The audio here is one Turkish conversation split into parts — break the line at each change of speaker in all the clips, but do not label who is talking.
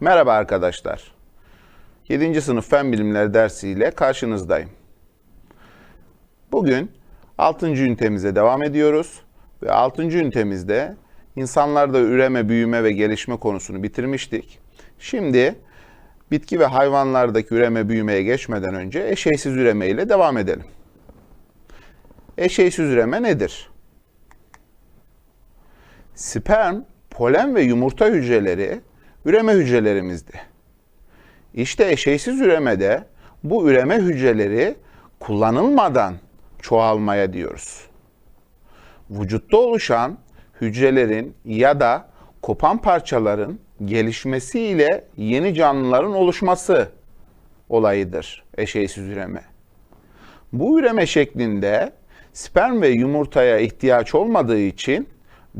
Merhaba arkadaşlar. 7. sınıf fen bilimleri dersiyle karşınızdayım. Bugün 6. ünitemize devam ediyoruz ve 6. ünitemizde insanlarda üreme, büyüme ve gelişme konusunu bitirmiştik. Şimdi bitki ve hayvanlardaki üreme, büyümeye geçmeden önce eşeysiz üreme ile devam edelim. Eşeysiz üreme nedir? Sperm, polen ve yumurta hücreleri üreme hücrelerimizdi. İşte eşeysiz üremede bu üreme hücreleri kullanılmadan çoğalmaya diyoruz. Vücutta oluşan hücrelerin ya da kopan parçaların gelişmesiyle yeni canlıların oluşması olayıdır eşeysiz üreme. Bu üreme şeklinde sperm ve yumurtaya ihtiyaç olmadığı için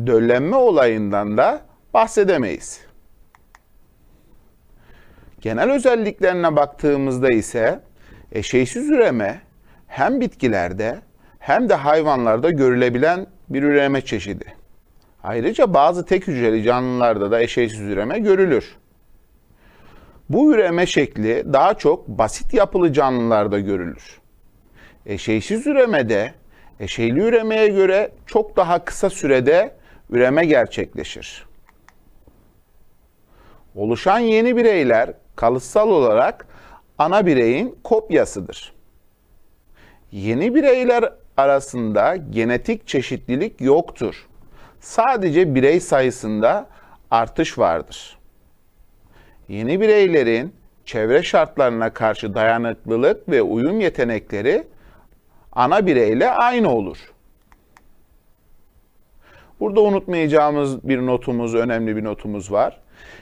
döllenme olayından da bahsedemeyiz. Genel özelliklerine baktığımızda ise eşeysiz üreme hem bitkilerde hem de hayvanlarda görülebilen bir üreme çeşidi. Ayrıca bazı tek hücreli canlılarda da eşeysiz üreme görülür. Bu üreme şekli daha çok basit yapılı canlılarda görülür. Eşeysiz üremede eşeyli üremeye göre çok daha kısa sürede üreme gerçekleşir. Oluşan yeni bireyler kalıtsal olarak ana bireyin kopyasıdır. Yeni bireyler arasında genetik çeşitlilik yoktur. Sadece birey sayısında artış vardır. Yeni bireylerin çevre şartlarına karşı dayanıklılık ve uyum yetenekleri ana bireyle aynı olur. Burada unutmayacağımız bir notumuz, önemli bir notumuz var.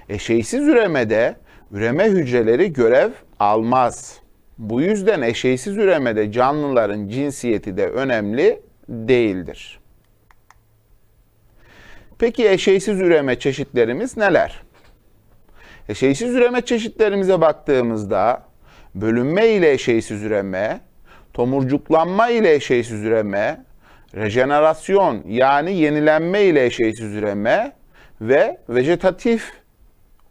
Eşeysiz üremede üreme hücreleri görev almaz. Bu yüzden eşeysiz üremede canlıların cinsiyeti de önemli değildir. Peki eşeysiz üreme çeşitlerimiz neler? Eşeysiz üreme çeşitlerimize baktığımızda bölünme ile eşeysiz üreme, tomurcuklanma ile eşeysiz üreme, rejenerasyon yani yenilenme ile eşeysiz üreme ve vejetatif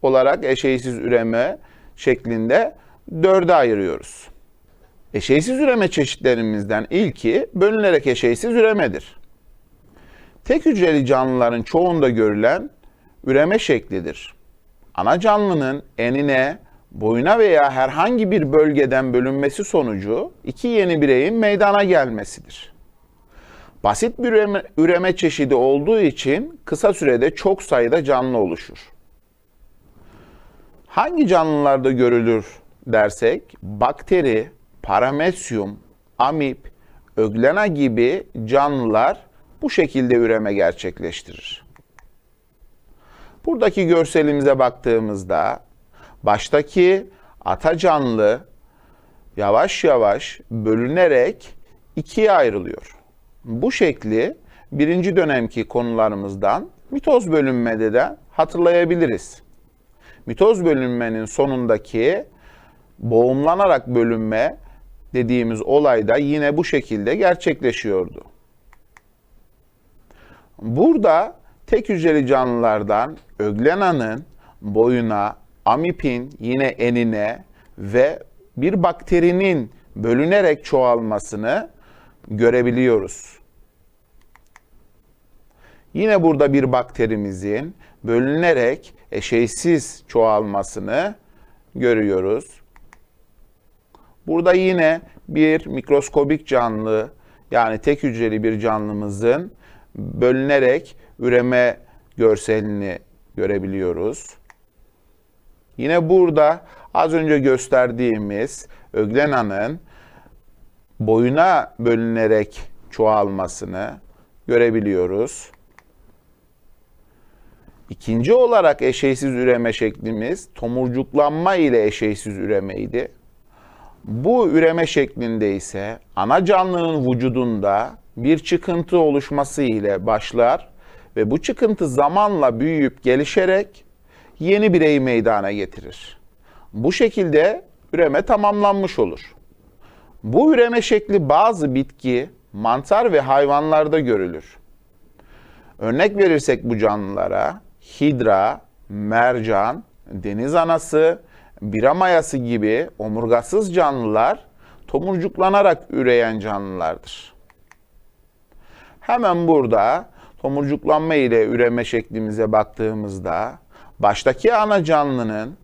olarak eşeysiz üreme şeklinde dörde ayırıyoruz. Eşeysiz üreme çeşitlerimizden ilki bölünerek eşeysiz üremedir. Tek hücreli canlıların çoğunda görülen üreme şeklidir. Ana canlının enine, boyuna veya herhangi bir bölgeden bölünmesi sonucu iki yeni bireyin meydana gelmesidir. Basit bir üreme, üreme çeşidi olduğu için kısa sürede çok sayıda canlı oluşur. Hangi canlılarda görülür dersek bakteri, paramesyum, amip, öglena gibi canlılar bu şekilde üreme gerçekleştirir. Buradaki görselimize baktığımızda baştaki ata canlı yavaş yavaş bölünerek ikiye ayrılıyor. Bu şekli birinci dönemki konularımızdan mitoz bölünmede de hatırlayabiliriz. Mitoz bölünmenin sonundaki boğumlanarak bölünme dediğimiz olayda yine bu şekilde gerçekleşiyordu. Burada tek hücreli canlılardan öglenanın boyuna, amipin yine enine ve bir bakterinin bölünerek çoğalmasını görebiliyoruz. Yine burada bir bakterimizin bölünerek eşeysiz çoğalmasını görüyoruz. Burada yine bir mikroskobik canlı yani tek hücreli bir canlımızın bölünerek üreme görselini görebiliyoruz. Yine burada az önce gösterdiğimiz öglenanın boyuna bölünerek çoğalmasını görebiliyoruz. İkinci olarak eşeysiz üreme şeklimiz tomurcuklanma ile eşeysiz üremeydi. Bu üreme şeklinde ise ana canlının vücudunda bir çıkıntı oluşması ile başlar ve bu çıkıntı zamanla büyüyüp gelişerek yeni bireyi meydana getirir. Bu şekilde üreme tamamlanmış olur. Bu üreme şekli bazı bitki, mantar ve hayvanlarda görülür. Örnek verirsek bu canlılara hidra, mercan, deniz anası, bira mayası gibi omurgasız canlılar tomurcuklanarak üreyen canlılardır. Hemen burada tomurcuklanma ile üreme şeklimize baktığımızda baştaki ana canlının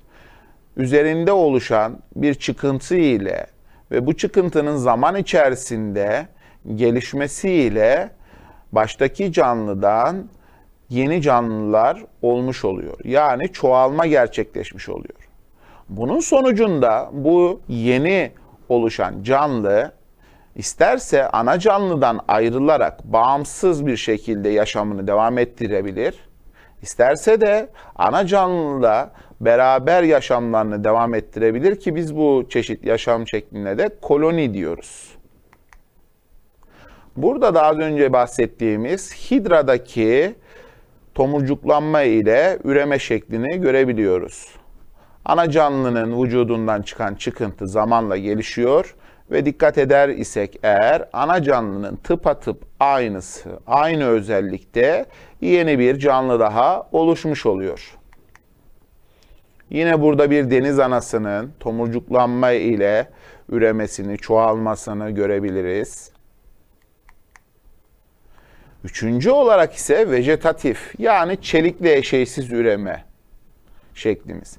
üzerinde oluşan bir çıkıntı ile ve bu çıkıntının zaman içerisinde gelişmesiyle baştaki canlıdan yeni canlılar olmuş oluyor. Yani çoğalma gerçekleşmiş oluyor. Bunun sonucunda bu yeni oluşan canlı isterse ana canlıdan ayrılarak bağımsız bir şekilde yaşamını devam ettirebilir. İsterse de ana canlıyla beraber yaşamlarını devam ettirebilir ki biz bu çeşit yaşam şekline de koloni diyoruz. Burada da az önce bahsettiğimiz hidradaki tomurcuklanma ile üreme şeklini görebiliyoruz. Ana canlının vücudundan çıkan çıkıntı zamanla gelişiyor ve dikkat eder isek eğer ana canlının tıpatıp aynısı, aynı özellikte yeni bir canlı daha oluşmuş oluyor. Yine burada bir deniz anasının tomurcuklanma ile üremesini, çoğalmasını görebiliriz. Üçüncü olarak ise vejetatif yani çelikle eşeysiz üreme şeklimiz.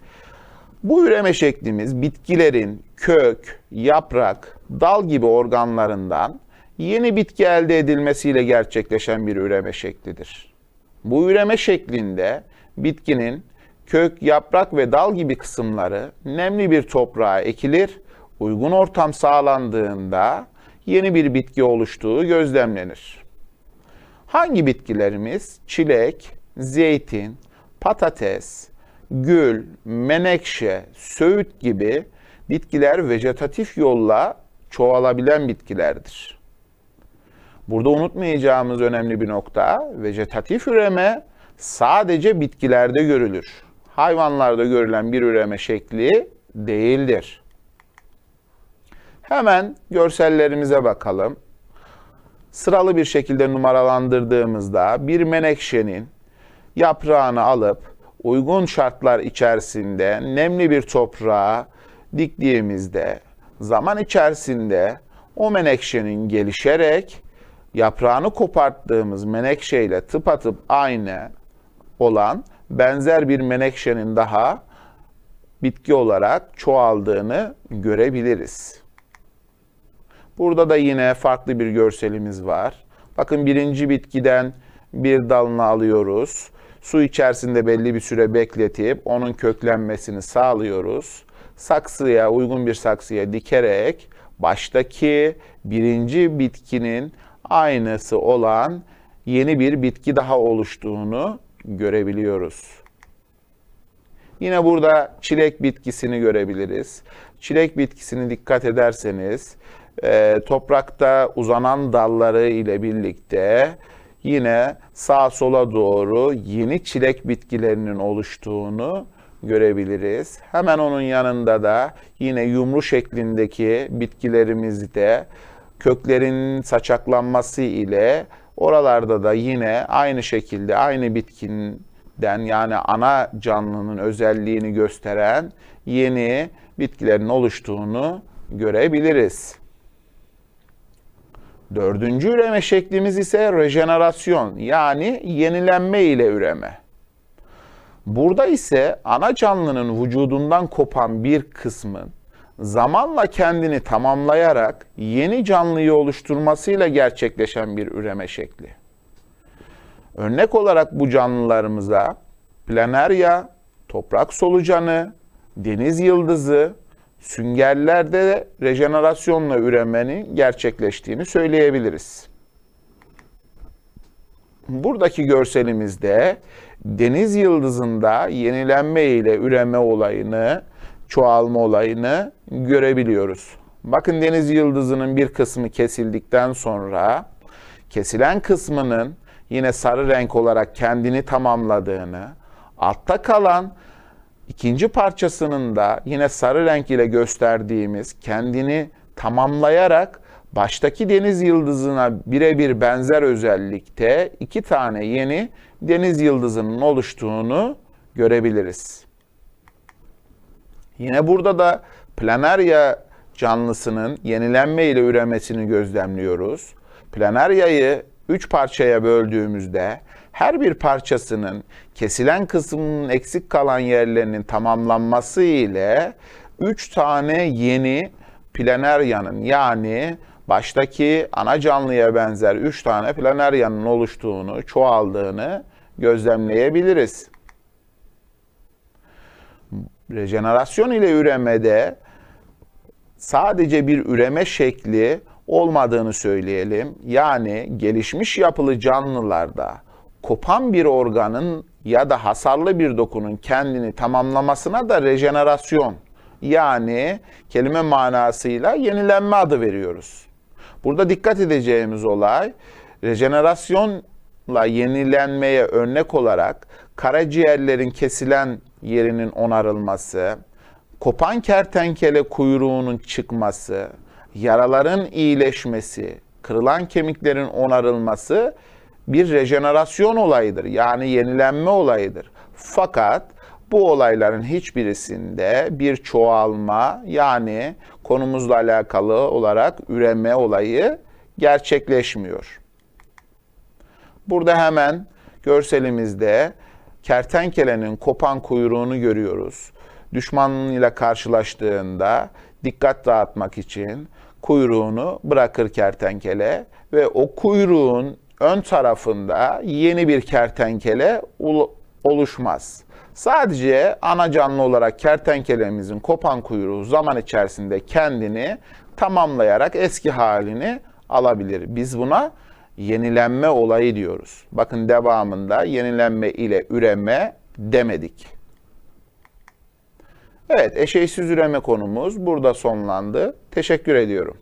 Bu üreme şeklimiz bitkilerin kök, yaprak, dal gibi organlarından yeni bitki elde edilmesiyle gerçekleşen bir üreme şeklidir. Bu üreme şeklinde bitkinin kök, yaprak ve dal gibi kısımları nemli bir toprağa ekilir, uygun ortam sağlandığında yeni bir bitki oluştuğu gözlemlenir. Hangi bitkilerimiz? Çilek, zeytin, patates, gül, menekşe, söğüt gibi bitkiler vejetatif yolla çoğalabilen bitkilerdir. Burada unutmayacağımız önemli bir nokta, vejetatif üreme sadece bitkilerde görülür. Hayvanlarda görülen bir üreme şekli değildir. Hemen görsellerimize bakalım. Sıralı bir şekilde numaralandırdığımızda bir menekşenin yaprağını alıp uygun şartlar içerisinde nemli bir toprağa diktiğimizde zaman içerisinde o menekşenin gelişerek yaprağını koparttığımız menekşeyle tıpatıp aynı olan benzer bir menekşenin daha bitki olarak çoğaldığını görebiliriz. Burada da yine farklı bir görselimiz var. Bakın birinci bitkiden bir dalını alıyoruz. Su içerisinde belli bir süre bekletip onun köklenmesini sağlıyoruz. Saksıya, uygun bir saksıya dikerek baştaki birinci bitkinin aynısı olan yeni bir bitki daha oluştuğunu görebiliyoruz. Yine burada çilek bitkisini görebiliriz. Çilek bitkisini dikkat ederseniz e, toprakta uzanan dalları ile birlikte yine sağ sola doğru yeni çilek bitkilerinin oluştuğunu görebiliriz. Hemen onun yanında da yine yumru şeklindeki bitkilerimizde köklerin saçaklanması ile oralarda da yine aynı şekilde aynı bitkinden yani ana canlının özelliğini gösteren yeni bitkilerin oluştuğunu görebiliriz. Dördüncü üreme şeklimiz ise rejenerasyon yani yenilenme ile üreme. Burada ise ana canlının vücudundan kopan bir kısmın zamanla kendini tamamlayarak yeni canlıyı oluşturmasıyla gerçekleşen bir üreme şekli. Örnek olarak bu canlılarımıza planerya, toprak solucanı, deniz yıldızı, süngerlerde de rejenerasyonla üremenin gerçekleştiğini söyleyebiliriz. Buradaki görselimizde deniz yıldızında yenilenme ile üreme olayını, çoğalma olayını görebiliyoruz. Bakın deniz yıldızının bir kısmı kesildikten sonra kesilen kısmının yine sarı renk olarak kendini tamamladığını, altta kalan ikinci parçasının da yine sarı renk ile gösterdiğimiz kendini tamamlayarak baştaki deniz yıldızına birebir benzer özellikte iki tane yeni deniz yıldızının oluştuğunu görebiliriz. Yine burada da planarya canlısının yenilenme ile üremesini gözlemliyoruz. Planaryayı 3 parçaya böldüğümüzde her bir parçasının kesilen kısmının eksik kalan yerlerinin tamamlanması ile 3 tane yeni planaryanın yani baştaki ana canlıya benzer 3 tane planaryanın oluştuğunu, çoğaldığını gözlemleyebiliriz. Rejenerasyon ile üremede sadece bir üreme şekli olmadığını söyleyelim. Yani gelişmiş yapılı canlılarda kopan bir organın ya da hasarlı bir dokunun kendini tamamlamasına da rejenerasyon yani kelime manasıyla yenilenme adı veriyoruz. Burada dikkat edeceğimiz olay rejenerasyonla yenilenmeye örnek olarak karaciğerlerin kesilen yerinin onarılması, kopan kertenkele kuyruğunun çıkması, yaraların iyileşmesi, kırılan kemiklerin onarılması bir rejenerasyon olayıdır. Yani yenilenme olayıdır. Fakat bu olayların hiçbirisinde bir çoğalma yani konumuzla alakalı olarak üreme olayı gerçekleşmiyor. Burada hemen görselimizde kertenkelenin kopan kuyruğunu görüyoruz. Düşmanıyla karşılaştığında dikkat dağıtmak için kuyruğunu bırakır kertenkele ve o kuyruğun ön tarafında yeni bir kertenkele oluşmaz. Sadece ana canlı olarak kertenkelemizin kopan kuyruğu zaman içerisinde kendini tamamlayarak eski halini alabilir. Biz buna yenilenme olayı diyoruz. Bakın devamında yenilenme ile üreme demedik. Evet, eşeğsiz üreme konumuz burada sonlandı. Teşekkür ediyorum.